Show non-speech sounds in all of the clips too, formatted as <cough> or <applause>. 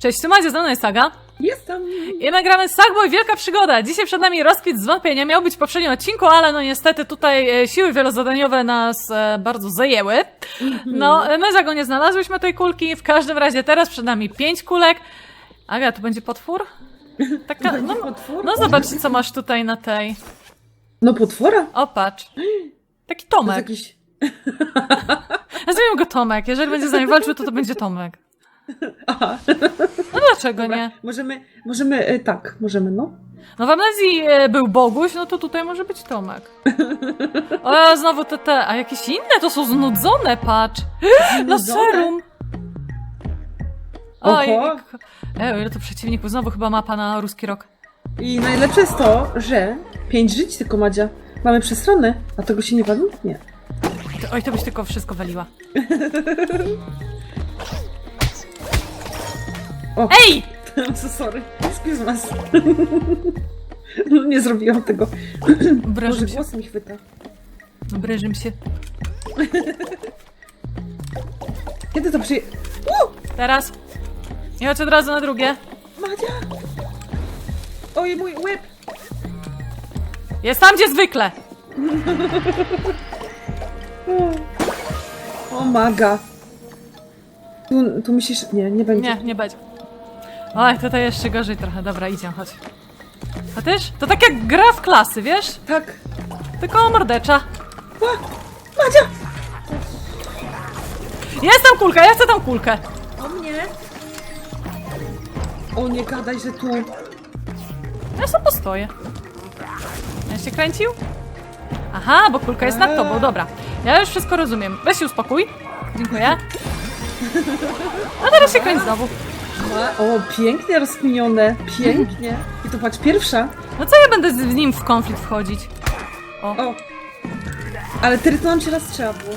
Cześć, Macie, ze mną jest Saga. Jestem. I nagramy Sackboy Wielka Przygoda. Dzisiaj przed nami rozkwit zwątpienia. Miał być w poprzednim odcinku, ale no niestety tutaj e, siły wielozadaniowe nas e, bardzo zajęły. No, e, my za go nie znalazłyśmy tej kulki. W każdym razie teraz przed nami pięć kulek. Aga, to będzie potwór? Taka, no, no zobacz, co masz tutaj na tej. No potwora? O, patrz. Taki To Tomek. jakiś... <laughs> Nazwijmy go Tomek. Jeżeli będzie z nami walczył, to to będzie Tomek. <laughs> Aha. No dlaczego nie? Możemy, możemy, e, tak, możemy, no. No w amnezji e, był Boguś, no to tutaj może być Tomek. <laughs> O, znowu te, te, a jakieś inne to są znudzone, patrz. No <gasps> serum. Oho. Oj, e, ile to przeciwników, znowu chyba mapa na ruski rok. I najlepsze jest to, że pięć żyć tylko Madzia. Mamy przestronę, a tego się nie wali? Nie. Oj, to byś tylko wszystko waliła. <laughs> O. Ej! so <laughs> sorry. Excuse us. No, <laughs> nie zrobiłam tego. <clears throat> Może Obrażam się, głos mi chwyta. obrażam się. <laughs> Kiedy to przyje... Teraz. I chodź od razu na drugie. Madzia! Oj, mój łeb! Jest tam, gdzie zwykle. O, maga. Tu, tu myślisz... Nie, nie będzie. Nie, nie będzie. Oj, tutaj jeszcze gorzej trochę. Dobra, idziemy, chodź. A też? To tak jak gra w klasy, wiesz? Tak. Tylko mordecza. A, Madzia! Jest tam kulka, ja chcę tam kulkę. O mnie? O, nie gadaj, że tu... Ja sobie postoję. Ja się kręcił? Aha, bo kulka jest nad tobą, dobra. Ja już wszystko rozumiem. Weź się uspokój. Dziękuję. <laughs> A teraz się kręć znowu. O, pięknie rozkminione. Pięknie. I to patrz, pierwsza. No co ja będę z nim w konflikt wchodzić? O, O. Ale cię raz trzeba było.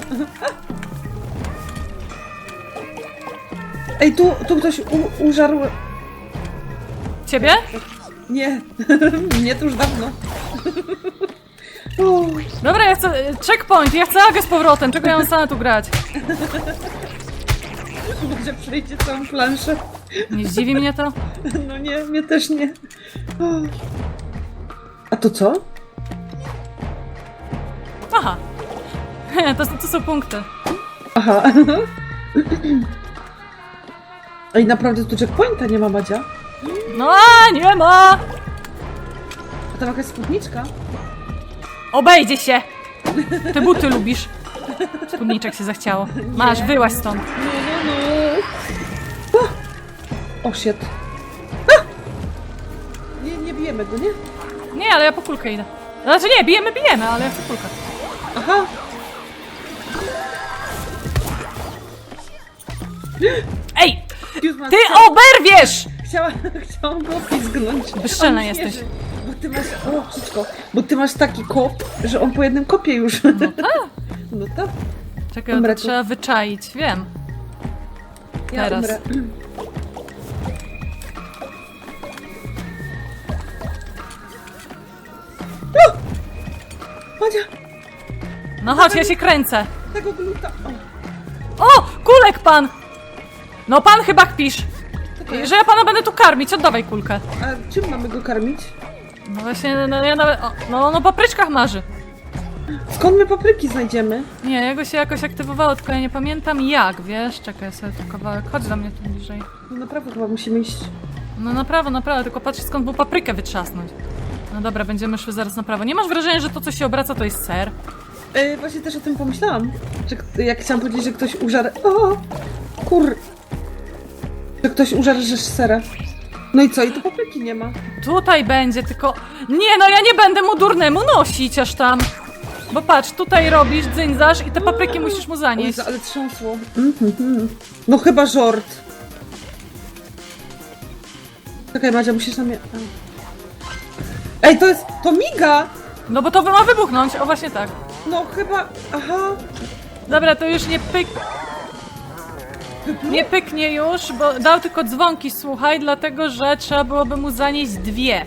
Ej, tu, tu ktoś u, użarł... ciebie? Nie. <laughs> Mnie to już dawno. Dobra, ja chcę... Checkpoint, ja chcę Agę z powrotem. Czego ja mam stanę tu grać? <laughs> <laughs> może przejdzie całą planszę. Nie zdziwi mnie to? No nie, mnie też nie. A to co? Aha. To, to są punkty. Aha. <clears throat> Ej, naprawdę tu checkpointa nie ma, Madzia? No nie ma! A tam jakaś spódniczka? Obejdzie się! Te buty lubisz. Spódniczek się zachciało. Masz, wyłaź stąd. No, no, no. O, o shit. A! Nie, nie bijemy go, nie? Nie, ale ja po kulkę idę. Znaczy nie, bijemy, bijemy, ale ja chcę kulkę. Aha. Ej! Excuse me, Ty chcia- oberwiesz! Chciała, <laughs> chciałam go pizgnąć. Bezczelna On jesteś. Bo ty masz, o, wszystko, bo ty masz taki kop, że on po jednym kopie już. No <laughs> tak. No tak, Czekaj, Umrę to tu. trzeba wyczaić, wiem. ja Teraz. umrę. No chodź, ja się kręcę. tego gluta. O! Kulek pan! No pan chyba kpisz. jest. Że ja pana będę tu karmić, oddawaj kulkę. A czym mamy go karmić? No właśnie, no ja nawet... O, no, no papryczkach marzy. Skąd my papryki znajdziemy? Nie, jego się jakoś aktywowało, tylko ja nie pamiętam jak, wiesz? Czekaj sobie tu kawałek, chodź do mnie tu bliżej. No naprawdę chyba musimy iść. No na prawo, na prawo, tylko patrz skąd był paprykę wytrzasnąć. No dobra, będziemy szły zaraz na prawo. Nie masz wrażenia, że to, co się obraca, to jest ser? E, właśnie też o tym pomyślałam. Że, jak chciałam powiedzieć, że ktoś użar... O! Kur... Że ktoś użar sera. No i co? I tu papryki nie ma. Tutaj będzie, tylko... Nie, no ja nie będę mu durnemu nosić aż tam. Bo patrz, tutaj robisz, dzyńzasz i te papryki musisz mu zanieść. Ale trząsło. Mhm. No chyba żort. Czekaj, Madzia, musisz na mnie... Ej, to jest... To miga! No bo to ma wybuchnąć, o właśnie tak. No chyba... Aha. Dobra, to już nie pyk... Nie pyknie już, bo dał tylko dzwonki, słuchaj, dlatego że trzeba byłoby mu zanieść dwie.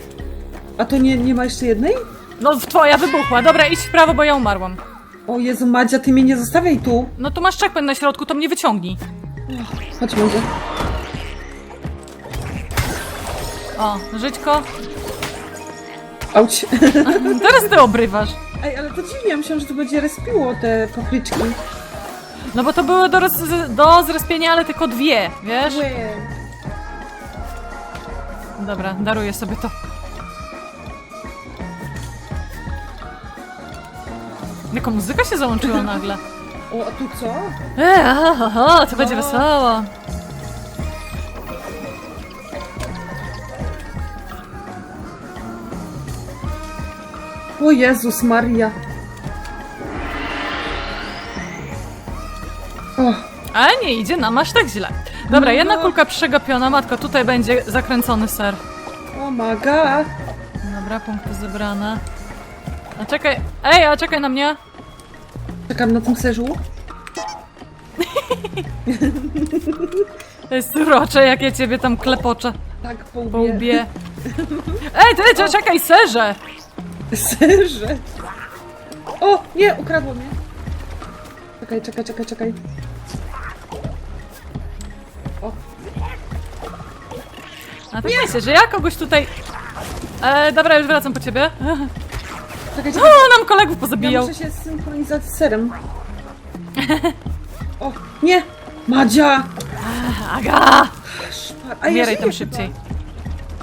A to nie, nie ma jeszcze jednej? No twoja wybuchła, dobra, idź w prawo, bo ja umarłam. O Jezu, Madzia, ty mnie nie zostawiaj tu. No to masz checkpoint na środku, to mnie wyciągnij. Chodź, Madzia. O, Żyćko, Auć. <laughs> teraz ty obrywasz. Ej, ale to dziwnie, ja myślałam, że to będzie respiło te papryczki. No bo to były do, roz, do zrespienia, ale tylko dwie, wiesz? Łe. Dobra, daruję sobie to. Jaka muzyka się załączyła nagle. O, a tu co? Eee, aha, aha, to będzie No. wesoło. O Jezus Maria. O, Ale nie idzie nam aż tak źle. Dobra, No. jedna kulka przegapiona, matko, tutaj będzie zakręcony ser. oh my god. Dobra, punkty zebrane. A czekaj, ej, a czekaj na mnie. Czekam na tym serzu. To jest urocze, jak ja ciebie tam klepoczę Tak, po po łbie. łbie. Ej, ty, ty, czekaj, serze! Serze. O, nie, ukradło mnie. Czekaj, czekaj, czekaj, czekaj. O, A to wiecie, że ja kogoś tutaj... E, dobra, już wracam po ciebie. czekaj, O, czekaj. nam kolegów Ja pozabijał. muszę się synchronizować z serem. O, nie! Madzia! Aga! Szpar. A ja Umieraj żyję tam chyba. szybciej.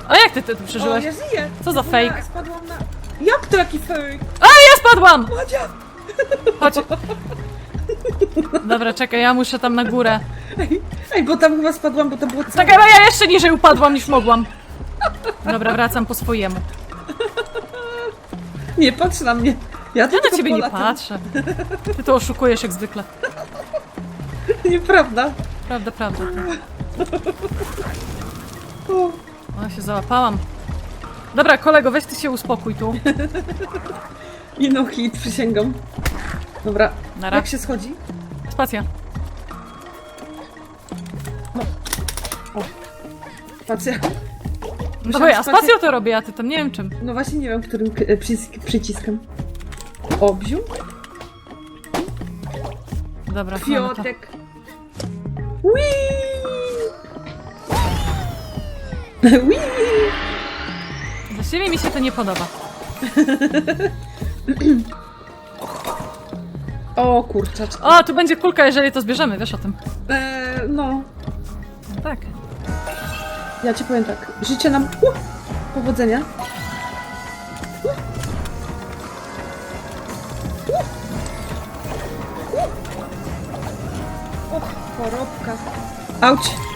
O, jak ty ty tu O, przeżyłeś? ja żyję. Co za fake? Ja spadłam na... Jak to jaki fake? Ja spadłam! Madzia! Chodź. Dobra, czekaj, ja muszę tam na górę. Ej, ej, bo tam chyba spadłam, bo to było całe... Czekaj, bo ja jeszcze niżej upadłam niż mogłam. Dobra, wracam po swojemu. Nie, patrz na mnie. Ja, tu Ja na ciebie nie patrzę. Ty to oszukujesz jak zwykle. Nieprawda. Prawda, prawda. O, O, się załapałam. Dobra, kolego, weź ty się uspokój tu. No hit, przysięgam. Dobra, Nara. jak się schodzi? Spacja. Spacja. No bo ja spacją to robię, a ty tam nie wiem czym. No właśnie nie wiem, którym k- e, przycisk, przyciskiem. Obziu? Dobra, mamy to. Whee! Właściwie mi się to nie podoba. O kurczaczki. O, tu będzie kulka, jeżeli to zbierzemy, wiesz o tym. Eee, no, No tak. ja ci powiem tak. Życzę nam uh, powodzenia. Och, chorobka. Auć.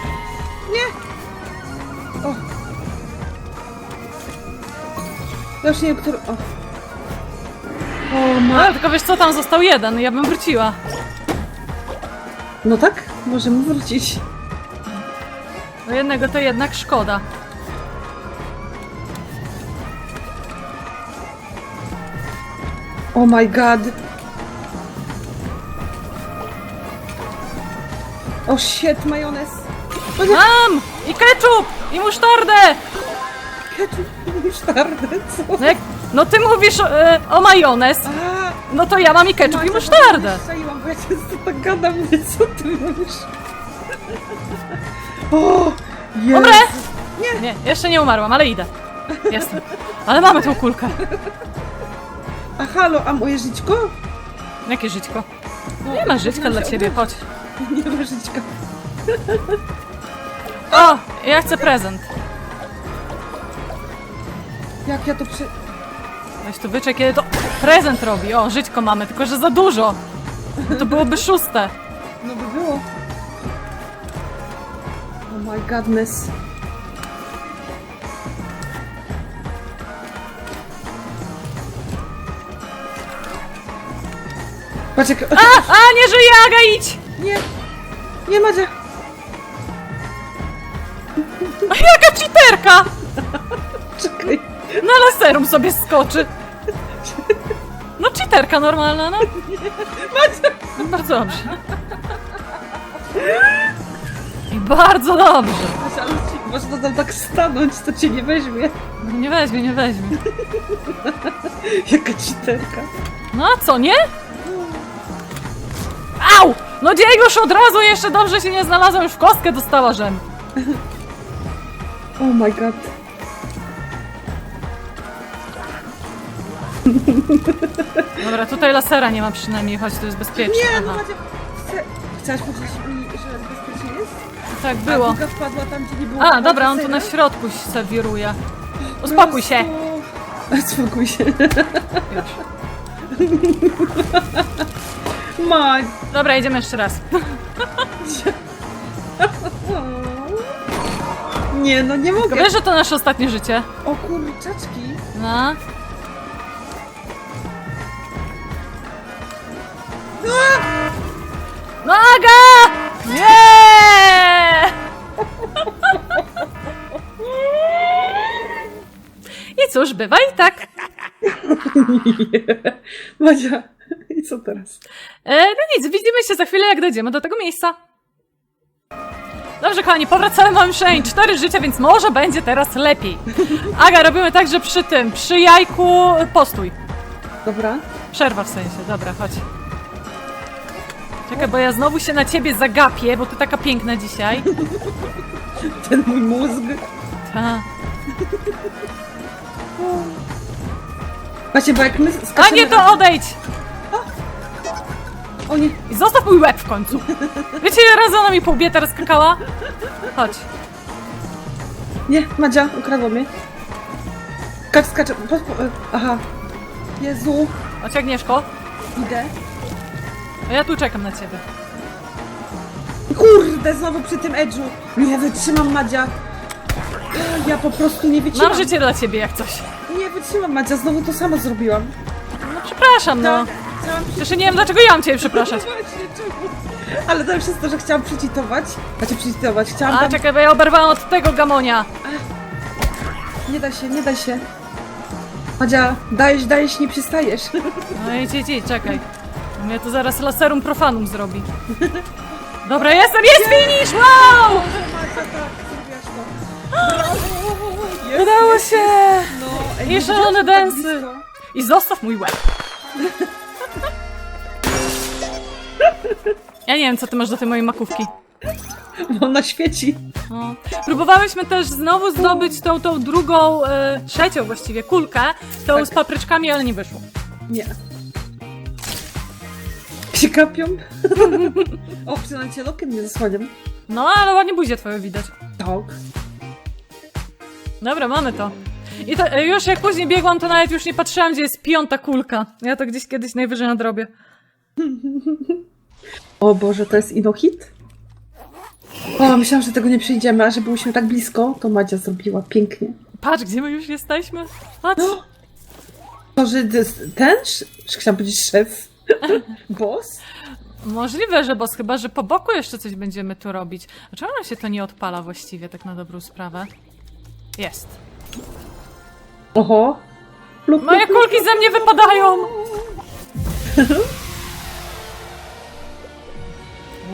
Ja już nie wiem, który... O. O, ma... No, tylko wiesz co, tam został jeden, ja bym wróciła. No tak, możemy wrócić. Bo jednego to jednak szkoda. Oh my god. O shit, majonez. Mam! I ketchup! I musztardę! ketchup, musztardę, co? No, jak, no ty mówisz e, o majonez, A, no to ja mam i ketchup i musztardę. nie strzeliłam, bo ja często tak gadam, co ty mówisz? O, Jezu. Umrę! Nie, jeszcze nie umarłam, ale idę. Jestem. Ale mamy tą kulkę. A halo, a moje żyćko? Jakie żyćko? No, Nie ma żyćka dla ciebie, chodź. Nie ma żyćka. O, ja chcę prezent. Jak ja to przy... Weź tu wyczek, kiedy to prezent robi. O, żyćko mamy, tylko że za dużo. No to byłoby szóste. No by było. Oh my godness. Patrz jak... A, a, nie żyje, Aga, idź! Nie! Nie Madzia! Jaka cheaterka! Na laserum sobie skoczy. No cheaterka normalna, no. No, Bardzo dobrze. I bardzo dobrze. Ale ci- Można tam tak stanąć, to cię nie weźmie. No Nie weźmie, nie weźmie. Jaka citerka. No a co, nie? Au! No dzień już od razu jeszcze dobrze się nie znalazła, już w kostkę dostała żem. Oh my god. Dobra, tutaj lasera nie ma przynajmniej, choć to jest bezpieczne. Nie, no Aha. Madzia, chce... chciałaś powiedzieć mi, że bezpiecznie jest? Tak A było. druga wpadła tam, gdzie nie było A, dobra, on tu na środku se wiruje. Uspokój się. Jezu. <laughs> Spokój się. Już. Dobra, idziemy jeszcze raz. Nie, no nie mogę. Wiesz, że to nasze ostatnie życie? O kurczaczki. No. No Aga! Nie! I cóż, bywa i tak. <laughs> Madzia, i co teraz? E, no nic, widzimy się za chwilę, jak dojdziemy do tego miejsca. Dobrze, kochani, powracamy, mam przynajmniej cztery życia, więc może będzie teraz lepiej. Aga, robimy tak, że przy tym, przy jajku postój. Dobra. Przerwa w sensie, dobra, chodź. Czekaj, bo ja znowu się na ciebie zagapię, bo ty taka piękna dzisiaj. <laughs> Ten mój mózg. Ta. Właśnie, bo jak my A skaczemy... nie, to odejdź! O nie, I zostaw mój łeb w końcu. Wiecie, ile razy ona mi po łbie teraz skakała? Chodź. nie, Madzia, ukradło mnie. Skacz, skaczę. Po, po, e, aha. Jezu, Chodź, Agnieszko. idę. A ja tu czekam na ciebie. Kurde, znowu przy tym edżu. Nie wytrzymam, Madzia. Ja po prostu nie wytrzymam. Mam życie dla ciebie, jak coś. Nie wytrzymam, Madzia, znowu to samo zrobiłam. No przepraszam, no. Tak, chciałam przy... Jeszcze nie wiem, dlaczego ja mam ciebie przepraszać. <laughs> Właśnie, czemu? Ale to przez to, że chciałam przycitować. Znaczy przycitować, chciałam A, tam... czekaj, bo ja oberwałam od tego gamonia. Nie da się, nie da się. Madzia, dajesz, dajesz, nie przystajesz. No idź, idź, idź, czekaj. Mnie to zaraz laserum profanum zrobi. <laughs> Dobra, jestem, jest finish! Wow! Jest, <gasps> Udało jest, się! jest. No, ej, I szalone że tak. I zostaw mój łeb. <laughs> Ja nie wiem, co ty masz do tej mojej makówki. Bo ona świeci. No. Próbowałyśmy też znowu zdobyć tą, tą drugą, e, trzecią właściwie, kulkę, tą Tak. z papryczkami, ale nie wyszło. Nie. Się kapią. <laughs> o, przynajmniej cię lokiem nie zasłaniam. No, ale ładnie buzię twoją widać. Tak. Dobra, mamy to. I to, e, już jak później biegłam, to nawet już nie patrzyłam, gdzie jest piąta kulka. Ja to gdzieś kiedyś najwyżej nadrobię. <laughs> O Boże, to jest inohit? O, myślałam, że tego nie przejdziemy, a że byliśmy tak blisko, to Madzia zrobiła pięknie. Patrz, gdzie my już jesteśmy. Patrz. No. <gasps> To, że ten? Chciałam powiedzieć szef. Boss? Możliwe, że boss, chyba, że po boku jeszcze coś będziemy tu robić. A czemu nam się to nie odpala właściwie, tak na dobrą sprawę? Jest. Oho. Luk, Moje kulki ze mnie wypadają!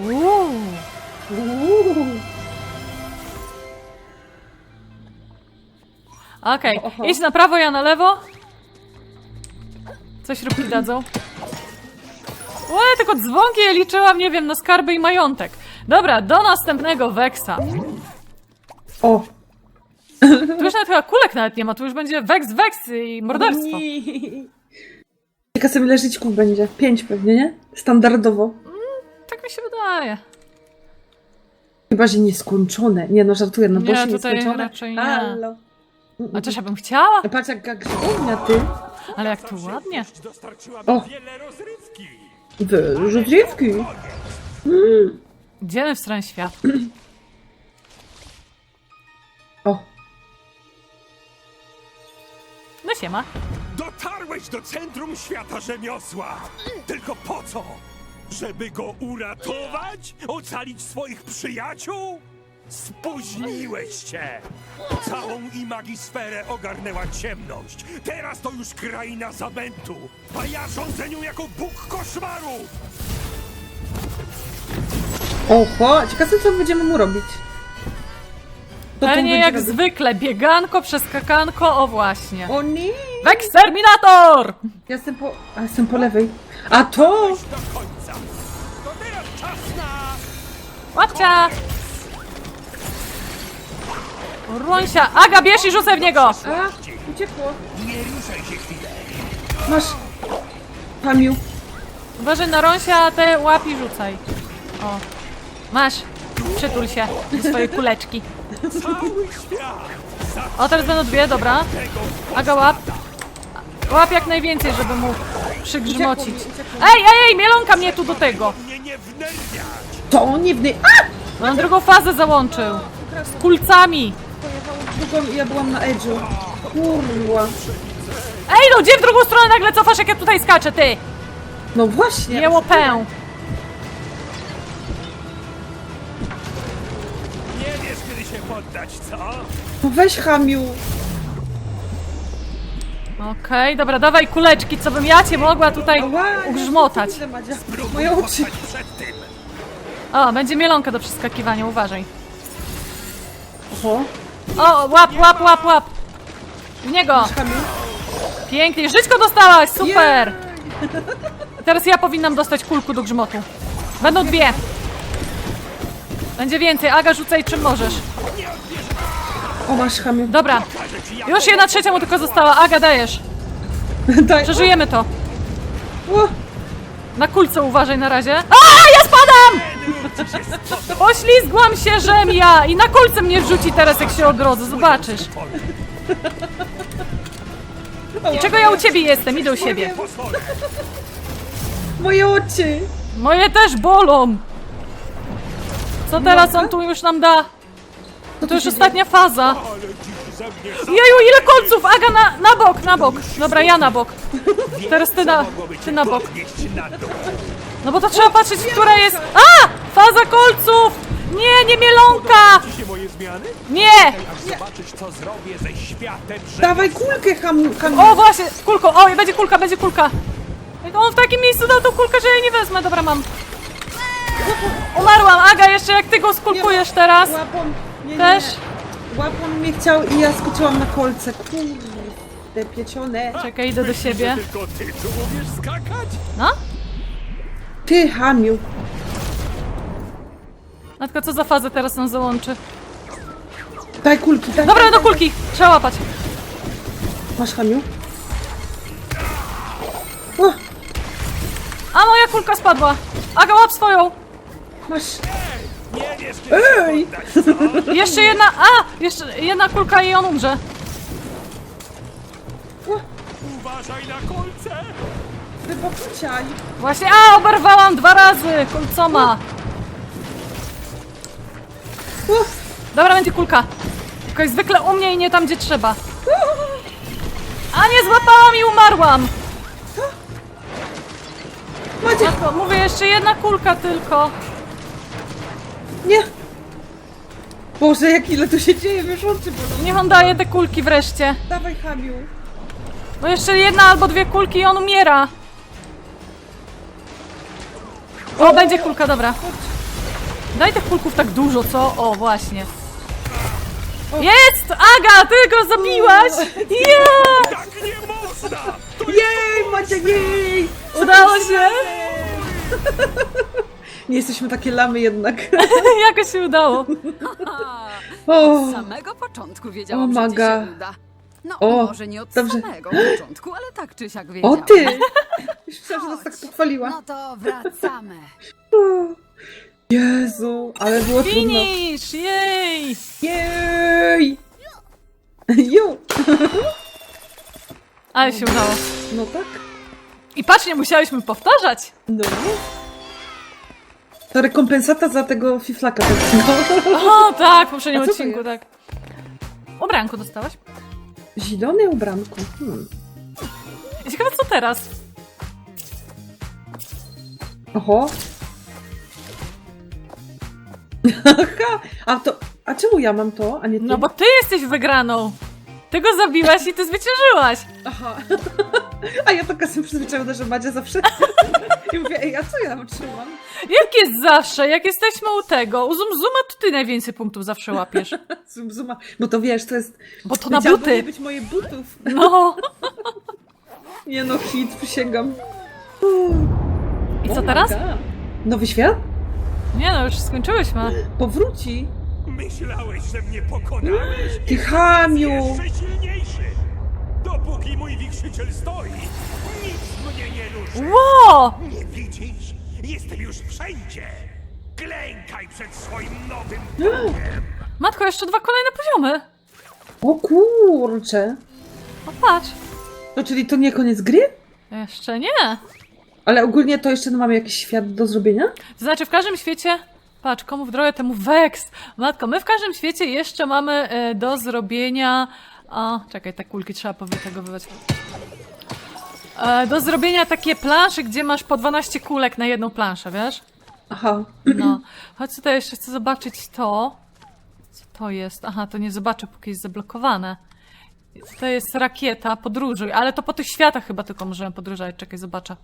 Uuu. Uuu. Okej, Oho. idź na prawo, ja na lewo. Coś róbki dadzą. Ue, tylko dzwonki liczyłam, nie wiem, na skarby i majątek. Dobra, do następnego Weksa. O. Tu już nawet chyba kulek nawet nie ma, tu już będzie Weks, Weks i morderstwo. Jaka sobie leżyćków będzie? Pięć pewnie, nie? Standardowo. Tak mi się wydaje. Chyba, że nieskończone. Nie no, żartuję, no Nie, bosie tutaj nieskończone. raczej nie. Halo. A też ja bym chciała, Patrz jak grzybownia, ty. ale jak tu ładnie. O. rozrywki. Rzodriewki. Idziemy w stronę świata. O. No siema. Dotarłeś do centrum świata rzemiosła. Tylko po co? Żeby go uratować? Ocalić swoich przyjaciół? Spóźniłeś się! Całą imagisferę ogarnęła ciemność. Teraz to już kraina zamętu, a ja rządzę nią jako bóg koszmaru! Oho, ciekawe co będziemy mu robić. To tu Pewnie będzie jak robić- zwykle, bieganko, przeskakanko, o właśnie. O nie! Weksterminator! Ja jestem po... A, jestem po lewej. A to! Do końca! To teraz czas na... Łapcia! Ruńsia! Aga, bierz i rzucę w niego! A, uciekło. Nie ruszaj się chwilę! Masz. Hamiu. Uważaj na rąsia, a te łapi rzucaj. O. Masz. Przytul się do swojej kuleczki. Cały świat za O, teraz będą dwie, dobra. Aga łap. Łap jak najwięcej, żeby mu przygrzmocić. Ej, ej, ej, mielonka mnie tu do tego. mnie nie wnerwiać! To nie wny... A! On drugą fazę załączył. Z kulcami. Drugą i ja byłam na edge'u. Kurwa. Ej, no gdzie w drugą stronę nagle cofasz, jak ja tutaj skaczę, ty? No właśnie. Nie łopę. Nie wiesz, kiedy się poddać, co? No weź Hamiu. Okej, dobra, dawaj kuleczki, co bym ja cię mogła tutaj Ała, ugrzmotać. nie przed tym! O, będzie mielonka do przeskakiwania, uważaj. Oho. O, łap, łap, łap, łap. W niego. Pięknie, żyćko dostałaś, super. Teraz ja powinnam dostać kulku do grzmotu. Będą dwie. Będzie więcej, Aga, rzucaj czym możesz. O, masz Hamiu. Dobra, już jedna trzecia mu tylko została. Aga, dajesz. Daj. <laughs> Przeżyjemy to. O, Na kulce uważaj na razie. A, ja spadam! Poślizgłam się, żem ja! I na kulce mnie wrzuci teraz, jak się ogrodzę, zobaczysz. I czego ja u ciebie jestem? Idę u siebie. Moje oczy. Moje też bolą. Co teraz on tu już nam da? To już ostatnia faza. Ale ze mnie za... Jeju, ile kolców! Aga, na, na bok, na bok. Dobra, ja na bok. Teraz ty na, ty na bok. No bo to trzeba patrzeć, która jest... A! Faza kolców! Nie, nie mielonka! Ci się moje zmiany? Nie! Aż zobaczysz, co zrobię ze światem. Dawaj kulkę. Hamiu. O, właśnie, kulką. O, będzie kulka, będzie kulka. On w takim miejscu dał tą kulkę, że ja jej nie wezmę. Dobra, mam. Umarłam. Aga, jeszcze jak ty go skulkujesz teraz. Łapą. Nie, nie, Też? Nie. Łapą mnie chciał i ja skoczyłam na kolce. Kurde, piecione. Czekaj, idę do siebie. Tylko ty tu umiesz skakać? No? Ty, Hamiu. Matka, co za fazę teraz nam załączy? Daj kulki, daj. Dobra, do kulki. Trzeba łapać. Masz Hamiu? O, A, moja kulka spadła. Aga, łap swoją. masz. Nie wiesz, kiedy Ej! <laughs> Jeszcze jedna. A! Jeszcze jedna kulka i on umrze. Uważaj na kolce! wybapuciaj. Właśnie. A, oberwałam dwa razy kolcoma. O, Dobra, będzie kulka. Tylko jak zwykle u mnie i nie tam, gdzie trzeba. A nie złapałam i umarłam! Macie. Matko, mówię, jeszcze jedna kulka tylko. Nie. Boże, jak ile tu się dzieje, wiesz oczy bolą. Niech on daje te kulki wreszcie. Dawaj, Hamiu. Bo jeszcze jedna albo dwie kulki i on umiera. O, będzie kulka, dobra. Daj tych kulków tak dużo, co? O, właśnie. Jest! Aga, ty go zabiłaś! Ja! Tak nie można! Jej, Macie, jej. Udało się! Nie jesteśmy takie lamy jednak. <laughs> Jakoś się udało. O, Od samego początku wiedziałam, O, że ci maga. się uda. No, O, może nie od dobrze. samego początku, ale tak czy siak o wiedziałam. ty. <laughs> Już myślałam, że nas tak pochwaliła. No to wracamy. <laughs> Jezu, ale było trudno. Finish! Jej! Jej. Ju. Ale się udało. No tak. I patrz, nie musiałyśmy powtarzać. No. To rekompensata za tego fiflaka takiego. O, tak, w poprzednim A co to odcinku, jest? tak. Ubranku dostałaś? Zielone ubranko. Hmm. Ciekawe, co teraz? Oho. Aha, a to. A czemu ja mam to, a nie ty? No bo ty jesteś wygraną. Ty go zabiłaś i ty zwyciężyłaś. Aha. <laughs> A ja taka jestem przyzwyczajona, że Madzia zawsze. <laughs> I mówię, ej, a co ja trzymam? Jak jest zawsze, jak jesteśmy u tego, u Zuma, to ty najwięcej punktów zawsze łapiesz. <laughs> Zum, zuma. Bo to wiesz, to jest. Bo to na Chciałoby nie buty. być moje butów. No. <laughs> <laughs> Nie no, hit, przysięgam. I co Oh teraz? Nowy świat? Nie no, już skończyłyśmy. Powróci. myślałeś, że mnie pokonałeś? Ty chamiu. Jeszcze silniejszy! Dopóki mój wichrzyciel stoi, nic mnie nie ruszy. Ło! Nie widzisz? Jestem już wszędzie. Klękaj przed swoim nowym <gasps> Bogiem. Matko, jeszcze dwa kolejne poziomy. O kurcze. O, patrz. No czyli to nie koniec gry? Jeszcze nie. Ale ogólnie to jeszcze mamy jakiś świat do zrobienia? To znaczy, w każdym świecie. Patrz, komu w drogę, temu Vex. Matko, my w każdym świecie jeszcze mamy e, do zrobienia. O, czekaj, te kulki trzeba powytegowywać. E, do zrobienia takie plansze, gdzie masz po 12 kulek na jedną planszę, wiesz? Aha. No. Chodź tutaj jeszcze chcę zobaczyć to. Co to jest? Aha, to nie zobaczę, póki jest zablokowane. To jest rakieta, podróżuj, ale to po tych światach chyba tylko możemy podróżować. Czekaj, zobaczę.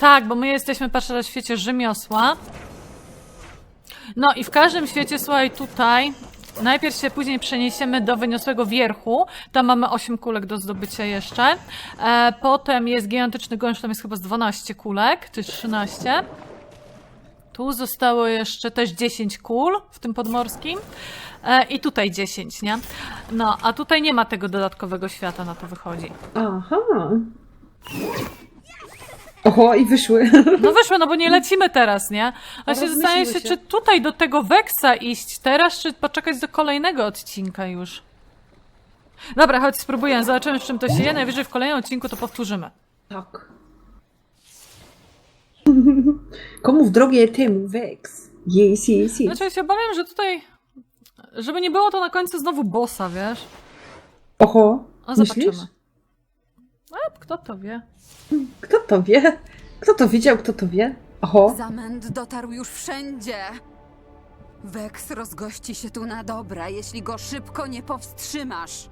Tak, bo my jesteśmy, patrzę na świecie rzemiosła. No i w każdym świecie, słuchaj, tutaj najpierw się później przeniesiemy do wyniosłego wierchu. Tam mamy 8 kulek do zdobycia jeszcze. E, potem jest gigantyczny gąszcz, tam jest chyba z 12 kulek, czy 13. Tu zostało jeszcze też 10 kul w tym podmorskim. E, I tutaj 10, nie? No, a tutaj nie ma tego dodatkowego świata, na to wychodzi. Aha. Oho, i wyszły. <laughs> No wyszło, no bo nie lecimy teraz, nie? A się zastanawiam się, się. czy tutaj do tego Weksa iść teraz, czy poczekać do kolejnego odcinka już. Dobra, chodź, spróbuję, zobaczymy z czym to się je. Najwyżej w kolejnym odcinku to powtórzymy. Tak. <laughs> Komu w drogę temu Vex? Yes, yes, yes. Znaczy, ja się obawiam, że tutaj... Żeby nie było to na końcu znowu bossa, wiesz? Oho, A myślisz? zobaczymy. A, kto to wie? Kto to wie? Kto to widział, kto to wie? Oho. Zamęt dotarł już wszędzie. Wex rozgości się tu na dobre, jeśli go szybko nie powstrzymasz.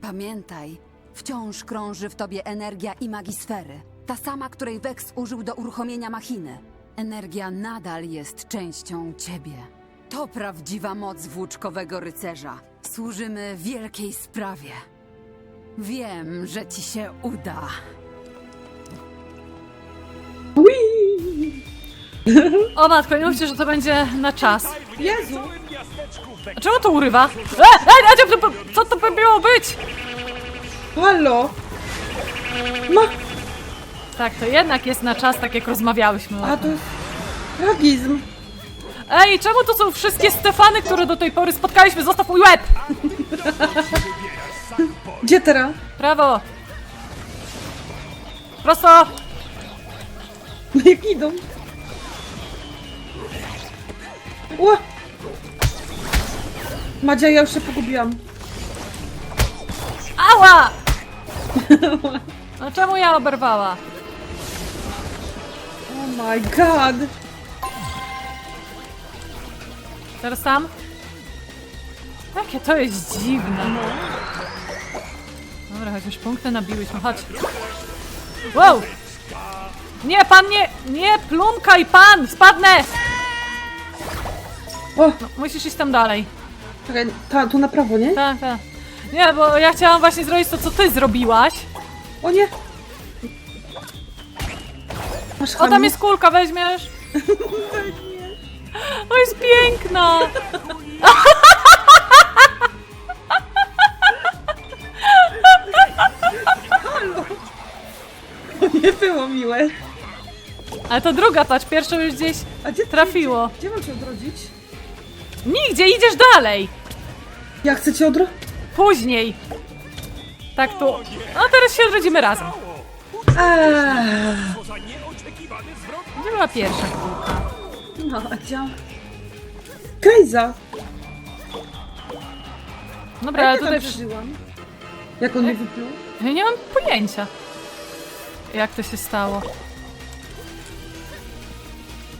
Pamiętaj, wciąż krąży w tobie energia i magisfery. Ta sama, której Wex użył do uruchomienia machiny. Energia nadal jest częścią ciebie. To prawdziwa moc włóczkowego rycerza. Służymy wielkiej sprawie. Wiem, że ci się uda. O matko, nie mówcie, że to będzie na czas. Jezu! A czemu to urywa? E, e, a co to- co to by miało być? Halo! Ma... Tak, to jednak jest na czas, tak jak rozmawiałyśmy A to jest... Tragizm. Ej, czemu to są wszystkie Stefany, które do tej pory spotkaliśmy? Zostaw mój łeb! Gdzie teraz? Prawo! Prosto! Jak idą? Ła! Madzia, ja już się pogubiłam. Ała! No czemu ja oberwała? Oh my god! Teraz tam? Jakie to jest dziwne. Dobra, chociaż punkty nabiłyśmy, chodź. Wow! Nie, pan nie, nie plunkaj, pan! Spadnę! O, No, musisz iść tam dalej. czekaj, ta, tu na prawo, nie? Tak, tak. Nie, bo ja chciałam właśnie zrobić to, co ty zrobiłaś. O nie! Masz O, tam jest kulka, weźmiesz? <laughs> O, jest piękna! Nie było miłe. Ale to druga, patrz, pierwszą już gdzieś A gdzie trafiło. Gdzie, gdzie mam cię odrodzić? Nigdzie, idziesz dalej! Ja chcę cię odro... Później. Tak tu. A teraz się odrodzimy razem. Eee. Gdzie była pierwsza kulka? Kajza! Dobra, ale tutaj... przeżyłam? Jak on mnie wypił? Ja nie mam pojęcia. Jak to się stało?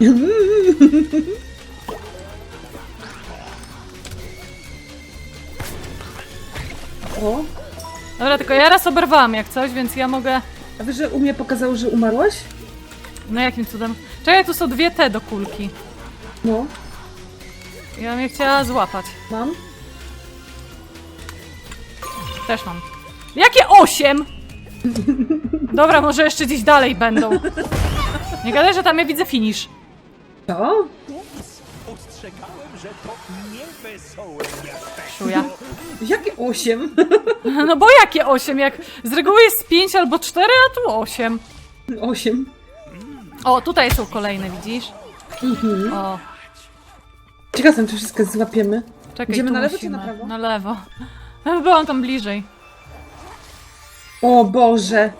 <laughs> O, Dobra, tylko ja raz oberwałam jak coś, więc ja mogę... a wiesz, że u mnie pokazało, że umarłaś? No jakim cudem? Czekaj, tu są dwie te do kulki. No, Ja bym je chciała złapać. mam. Też mam. Jakie osiem? Dobra, może jeszcze gdzieś dalej będą. Nie gadaj, że tam ja widzę finish. Co? Ostrzegałem, że to niewesołe miasteczko. Szuja. Jakie osiem? <laughs> No bo jakie 8? Jak z reguły jest 5 albo 4, a tu 8. Osiem. O, tutaj są kolejne, widzisz? Mhm. O, Ciekaw jestem, czy wszystko złapiemy. czekaj, Idziemy tu na lewo musimy. czy na prawo? Na lewo. Byłam tam bliżej. O Boże!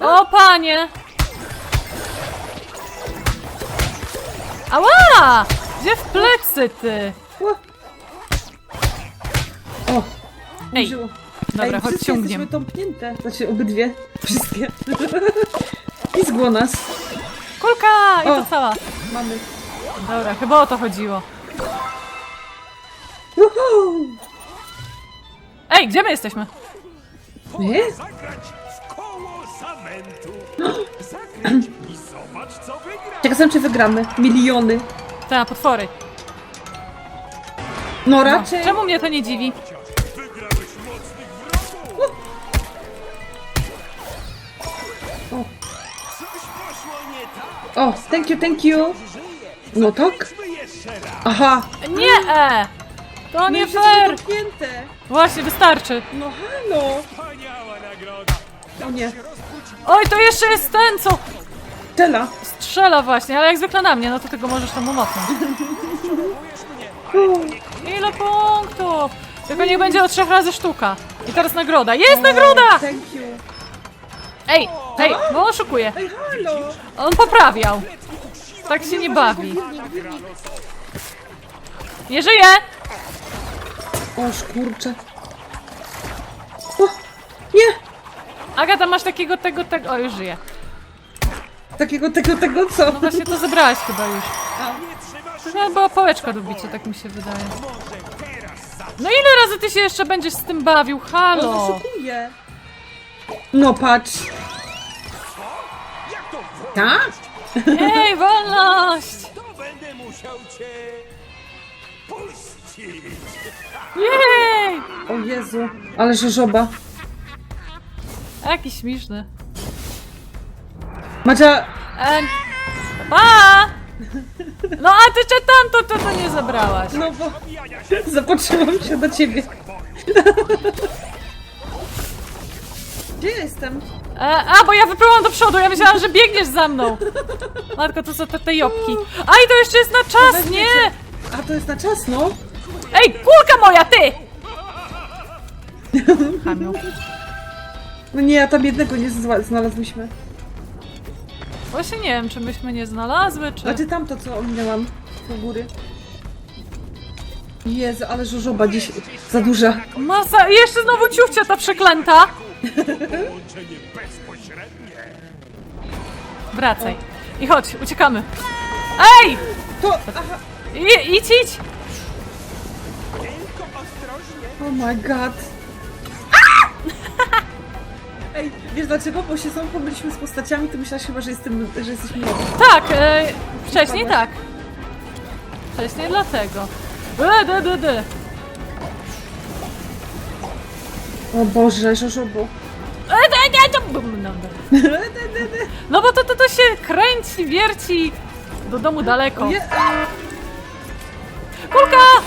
O, panie! Ała! Gdzie w plecy, ty? O! Ej, użyło. Dobra, Ej, chodź wszystkie ciągniemy. jesteśmy tąpnięte. Znaczy obydwie. Wszystkie. <laughs> I zgło nas. Kulka! I to O. cała. Mamy. Dobra, chyba o to chodziło. Uhu! Ej, gdzie my jesteśmy? Nie? Zagrać w koło zamętu. <gasps> Zagrać i zobacz, co wygra. Czy wygramy. Miliony. Ta, potwory. No No. raczej. Czemu mnie to nie dziwi? O, thank you, thank you. No tak? Aha. Nie! E! To No nie i fair! tąpnięte. Właśnie, wystarczy. No halo. Wspaniała nagroda. O nie. Oj, to jeszcze jest ten, co Tela. strzela właśnie, ale jak zwykle na mnie, no to tego możesz tam umocnić. <laughs> Ile punktów? Tylko niech będzie o trzech razy sztuka. I teraz nagroda. Jest nagroda! Thank you. Ej, ej, bo oszukuje. Ej, halo. On poprawiał. Tak się nie bawi. Nie żyje! O, szkurcze. O, nie. Agata, masz takiego, tego, tego... O, już żyje. Takiego, tego, tego, co? No właśnie to zebrałaś chyba już. To była pałeczka do bicia, tak mi się wydaje. No ile razy ty się jeszcze będziesz z tym bawił? On Halo! oszukuje. No patrz. Jak to w... Tak? Ej, wolność! To będę musiał cię... puścić. Jej! O Jezu. Ale żożoba. Jaki śmieszny. Madzia, E, pa! No a ty czy tamto, to to nie zebrałaś. no bo zapatrzyłam się do ciebie. Gdzie jestem? E, a, bo ja wypłyłam do przodu, ja myślałam, że biegniesz za mną. Matko, to co te, te jobki. A i to jeszcze jest na czas, nie! A to jest na czas, no. Ej, kulka moja, ty! Hamiu. No nie, a tam jednego nie zła- znalazłyśmy. Właśnie nie wiem, czy myśmy nie znalazły, czy... Znaczy tamto, co ominęłam do góry. Jezu, ale żożoba dziś za duża. Masa, i jeszcze znowu ciuchcia ta przeklęta. Połączenie <laughs> bezpośrednie. Wracaj. I chodź, uciekamy. Ej! To, aha, I, idź, idź! Tylko ostrożnie. oh my god. <laughs> Ej, wiesz dlaczego? Bo się sam pomyliśmy z postaciami, to myślałaś chyba, że, jestem, że jesteśmy. Tak, e, wcześniej tak. Wcześniej dlatego. E, de, de, de. O Boże, żożobo. E, de, de, de, bum, no. No bo to, to, to się kręci, wierci do domu daleko. Je, Kulka!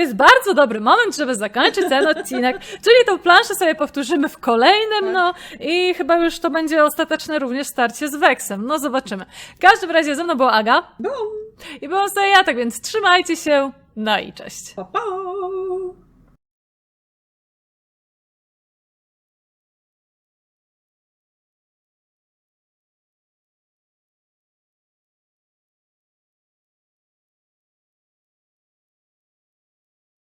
Jest bardzo dobry moment, żeby zakończyć ten odcinek. Czyli tą planszę sobie powtórzymy w kolejnym, no i chyba już to będzie ostateczne również starcie z Wexem. No zobaczymy. W każdym razie ze mną była Aga Bum, i byłam sobie ja, tak więc trzymajcie się. No i cześć. pa, pa.